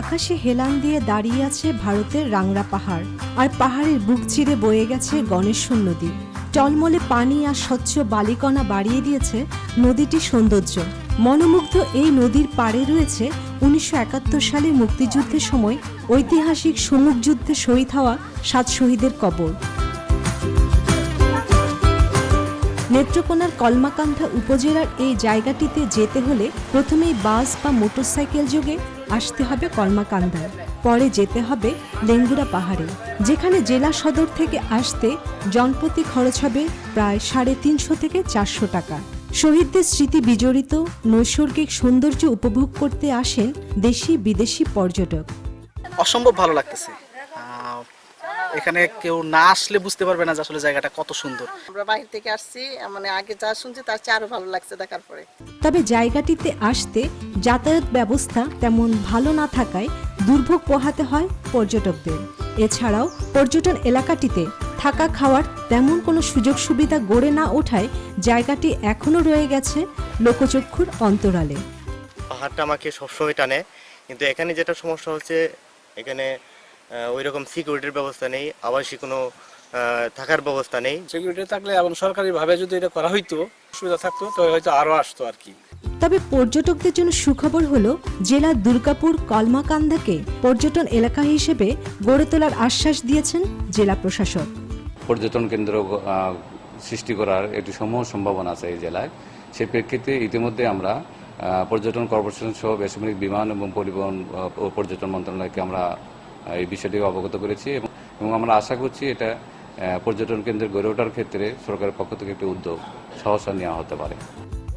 আকাশে হেলান দিয়ে দাঁড়িয়ে আছে ভারতের রাংরা পাহাড়। আর পাহাড়ের বুক চিরে বয়ে গেছে গণেশ নদী। টলমলে পানি আর স্বচ্ছ বালিকণা বাড়িয়ে দিয়েছে নদীটি সৌন্দর্য। মনোমুগ্ধ এই নদীর পাড়ে রয়েছে উনিশশো একাত্তর সালে মুক্তিযুদ্ধের সময় ঐতিহাসিক সমুখ যুদ্ধে শহীদ হওয়া সাত শহীদের কবর। নেত্রকোনার কলমাকান্ধা উপজেলার এই জায়গাটিতে যেতে হলে প্রথমেই বাস বা মোটরসাইকেল যোগে আসতে হবে কলমাকান্দায় পরে যেতে হবে লেঙ্গুরা পাহাড়ে, যেখানে জেলা সদর থেকে আসতে জনপ্রতি খরচ হবে প্রায় সাড়ে তিনশো থেকে চারশো টাকা। শহীদদের স্মৃতি বিজড়িত, নৈসর্গিক সৌন্দর্য উপভোগ করতে আসেন দেশি বিদেশি পর্যটক। অসম্ভব ভালো লাগতেছে। এখানে কেউ না আসলে বুঝতে পারবে না যে আসলে জায়গাটা কত সুন্দর। আমরা বাইরে থেকে আসছি মানে আগে যা শুনছি তার চেয়ে আরও ভালো লাগছে দেখার পরে। তবে জায়গাটিতে আসতে যাতায়াত ব্যবস্থা তেমন ভালো না থাকায় দুর্ভোগ পোহাতে হয় পর্যটকদের। এছাড়াও পর্যটন এলাকাটিতে থাকা খাওয়ার তেমন কোনো সুযোগ সুবিধা গড়ে না ওঠায় জায়গাটি এখনও রয়ে গেছে লোকচক্ষুর অন্তরালে। পাহাড়টা আমাকে সবসময় টানে কিন্তু এখানে যেটা সমস্যা হচ্ছে এখানে ওই রকম সিকিউরিটির ব্যবস্থা নেই আবাসিক কোনো থাকার ব্যবস্থা নেই। সিকিউরিটি থাকলে এবং সরকারিভাবে যদি এটা করা হইতো সুবিধা থাকতো তো হয়তো আরও আসতো আর কি। তবে পর্যটকদের জন্য সুখবর হলো জেলার দুর্গাপুর কলমাকান্দাকে পর্যটন এলাকা হিসেবে গড়ে তোলার আশ্বাস দিয়েছেন জেলা প্রশাসক। পর্যটন কেন্দ্র আহ, সৃষ্টি করার একটি সমূহ সম্ভাবনা আছে এই জেলায়। সেই প্রেক্ষিতে ইতিমধ্যে আমরা আহ, পর্যটন কর্পোরেশন সহ বেসামরিক বিমান এবং পরিবহন ও পর্যটন মন্ত্রণালয়কে আমরা এই বিষয়টি অবগত করেছি এবং আমরা আশা করছি এটা পর্যটন কেন্দ্রের গড়ে ওঠার ক্ষেত্রে সরকারের পক্ষ থেকে একটি উদ্যোগ সহসা নেওয়া হতে পারে।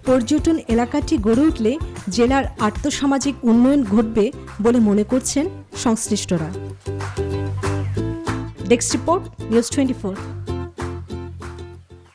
পর্যটন এলাকাটি গড়ে উঠলে জেলার আর্থসামাজিক উন্নয়ন ঘটবে বলে মনে করছেন সংশ্লিষ্টরা। Desk report, news twenty